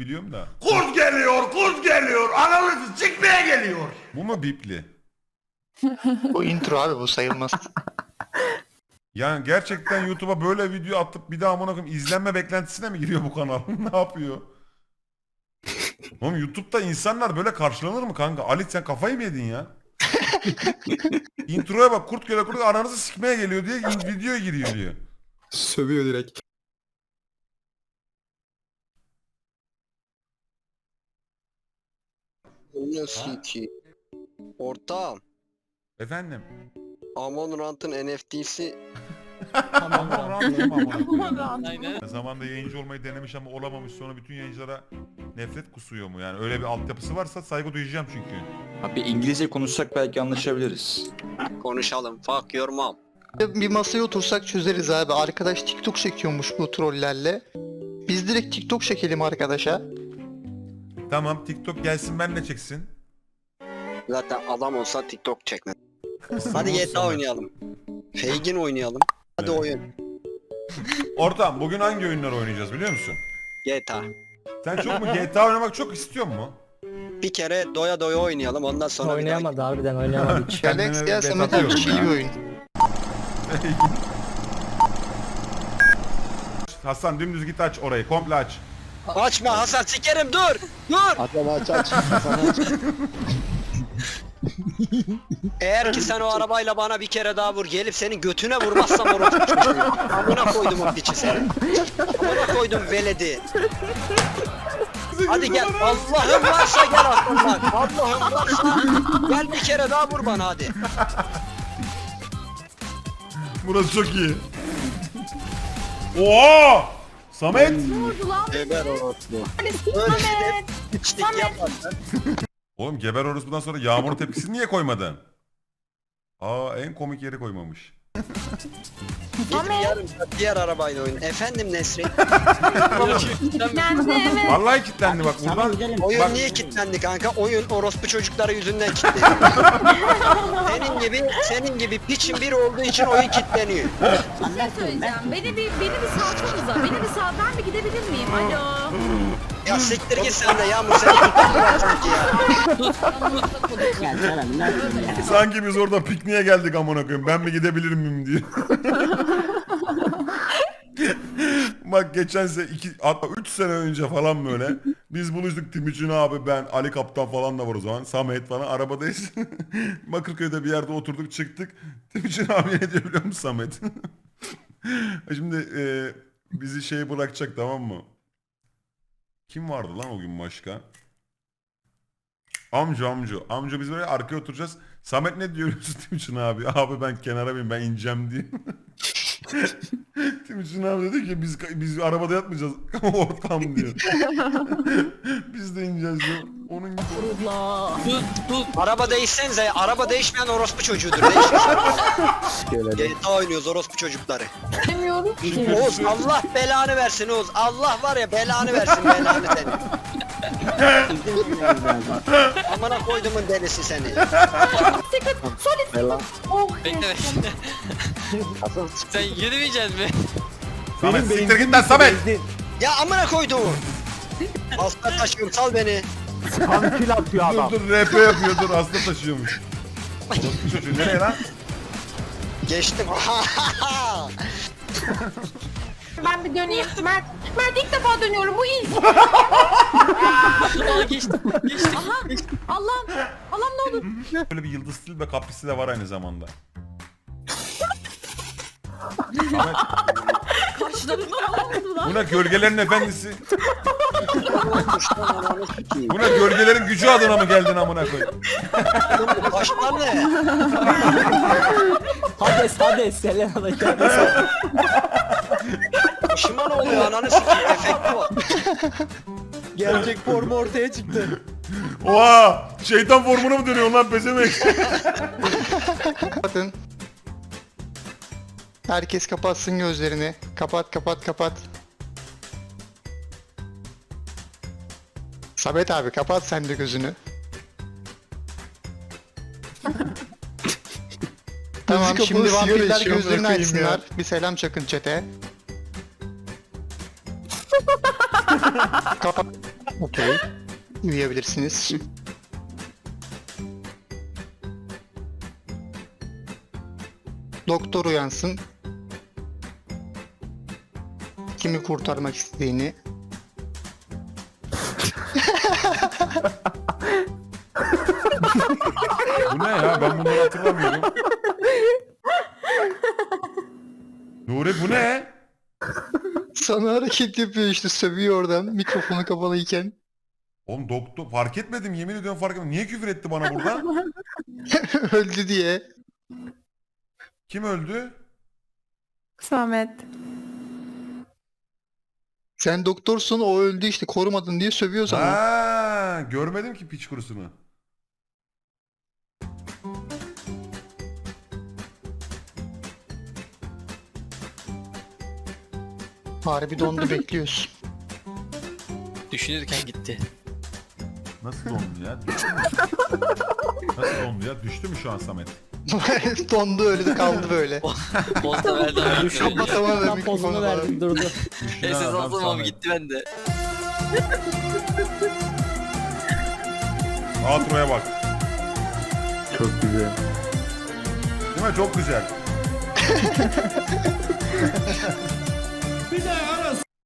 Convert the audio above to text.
biliyorum da. Kurt geliyor, kurt geliyor. Ananızı çıkmaya geliyor. Bu mu bipli? Bu intro abi bu sayılmaz. Yani gerçekten YouTube'a böyle video atıp bir daha amına koyayım izlenme beklentisine mi giriyor bu kanal? ne yapıyor? Oğlum YouTube'da insanlar böyle karşılanır mı kanka? Ali sen kafayı mı yedin ya? Introya bak kurt geliyor kurt aranızı sikmeye geliyor diye videoya giriyor diyor. Sövüyor direkt. Nasıl ki? Ortağım. Efendim? Amon Rant'ın NFT'si Allah'ım, amına koyayım. Aynen. Zamanında yayıncı olmayı denemiş ama olamamış sonra bütün yayıncılara nefret kusuyor mu? Yani öyle bir altyapısı varsa saygı duyacağım çünkü. Abi İngilizce konuşsak belki anlaşabiliriz. konuşalım. Fuck your mom. bir masaya otursak çözeriz abi. Arkadaş TikTok çekiyormuş bu trollerle. Biz direkt TikTok çekelim arkadaşa. Tamam TikTok gelsin benle çeksin. Zaten adam olsa TikTok çekmez. Hadi GTA oynayalım. Feygin oynayalım. Hadi Evet. oyun. Ortam bugün hangi oyunları oynayacağız biliyor musun? GTA. Sen çok mu GTA oynamak çok istiyor mu? Bir kere doya doya oynayalım ondan sonra bir daha- Oynayamadı harbiden oynayamadı hiç. Kendime Galaxy ya bet Samet abi atıyorum chill ya. bir oyun. Hasan dümdüz git aç orayı komple aç. Açma Hasan sikerim dur. Dur. Adam aç aç. Sana aç. Eğer ki sen o arabayla bana bir kere daha vur gelip senin götüne vurmazsam orospu çocuğu. Amına koydum o piçi seni. Amına koydum veledi. Hadi gel. Allah'ım varsa gel aklım bak. Allah'ım varsa gel bir kere daha vur bana hadi. Burası çok iyi. Oha! Samet! Geber orospu. Öyle de piçlik yapma. Oğlum geber orospudan sonra yağmurun tepkisini niye koymadın? Aa en komik yeri koymamış. Gidip yarın diğer arabayla oyun. Efendim Nesrin. Kendi evet. Vallahi kilitlendi bak buradan. Oyun Bak- niye kilitlendi kanka? Oyun orospu çocukları yüzünden kilitlendi. senin gibi senin gibi piçin biri olduğu için oyun kilitleniyor. Bir şey söyleyeceğim. Beni bir, beni bir salsanıza. Beni bir sal. Ben bir gidebilir miyim? Alo. Ya siktir git sen de Yağmur sen tutma sanki ya. Sanki biz orada pikniğe geldik amına koyayım. Ben mi gidebilir miyim diye. Bak geçen sene iki, hatta 3 sene önce falan böyle biz buluştuk Timuçin abi ben Ali Kaptan falan da var o zaman Samet falan arabadayız Bakırköy'de bir yerde oturduk çıktık Timuçin abi ne diyor biliyor musun Samet Şimdi e, bizi şey bırakacak tamam mı Kim vardı lan o gün başka Amca amca. Amca biz böyle arkaya oturacağız. Samet ne diyor biliyor musun Timuçin abi? Abi ben kenara bineyim ben ineceğim diye. Timuçin abi dedi ki biz biz arabada yatmayacağız. Ortam diyor. biz de ineceğiz diyor. Onun gibi. Araba değişsenize ya. Araba değişmeyen orospu çocuğudur. Değişmiş. GTA oynuyoruz orospu çocukları. Demiyorum ki. Oğuz Allah belanı versin Oğuz. Allah var ya belanı versin belanı seni. Amına koydumun delisi seni. Secret. Solid. Oh. Bekle bekle. Sen yürümeyeceksin mi? Samet siktir git lan Samet. Ya amına koyduğumu. Asla taşıyorum sal beni. Dur dur RP yapıyor dur hasta taşıyormuş. Orospu çocuğu nereye lan? Geçtim. Ben bir döneyim. Mert. Mert ilk defa dönüyorum. Bu ilk. Aa geçtim. Geçtim. Aha. Allah'ım. Allah'ım ne olur. Böyle bir yıldız stil ve kaprisi de var aynı zamanda. Samet, Kaşlarına oldu lan. bu ne gölgelerin efendisi? Bu ne gölgelerin gücü adına mı geldin amına koy? Kaşlar ne? Hades Hades Selena'daki Hades. Başıma ne oluyor ananı sikeyim efekti var. Gerçek formu ortaya çıktı. Oha! Şeytan formuna mı dönüyor lan pezemek? Bakın. Herkes kapatsın gözlerini. Kapat kapat kapat. Samet abi kapat sen de gözünü. tamam Gözü şimdi kapalı sigara vampirler içiyor, gözlerini bırakayım ya. açsınlar. Bir selam çakın çete. kapat. Oturun. Uyuyabilirsiniz. Doktor uyansın. Kimi kurtarmak istediğini. Ben bunları hatırlamıyorum. Nuri bu ne? Sana hareket yapıyor işte sövüyor oradan mikrofonu kapalıyken. Oğlum doktor fark etmedim yemin ediyorum fark etmedim. Niye küfür etti bana burada? Öldü diye. Kim öldü? Samet. Sen doktorsun o öldü işte korumadın diye sövüyor sana. Ha, görmedim ki piç kurusunu. Harbi dondu bekliyoruz. Düşünürken gitti. Nasıl dondu ya? Nasıl dondu ya? Düştü mü şu an Samet? dondu öyle de kaldı böyle. Posta verdi abi. Kapatamadı Tam mikrofonu pozunu verdim durdu. Düşünen Neyse adam Samet. gitti bende. Outro'ya bak. Çok güzel. Değil mi? Çok güzel. Bir de arası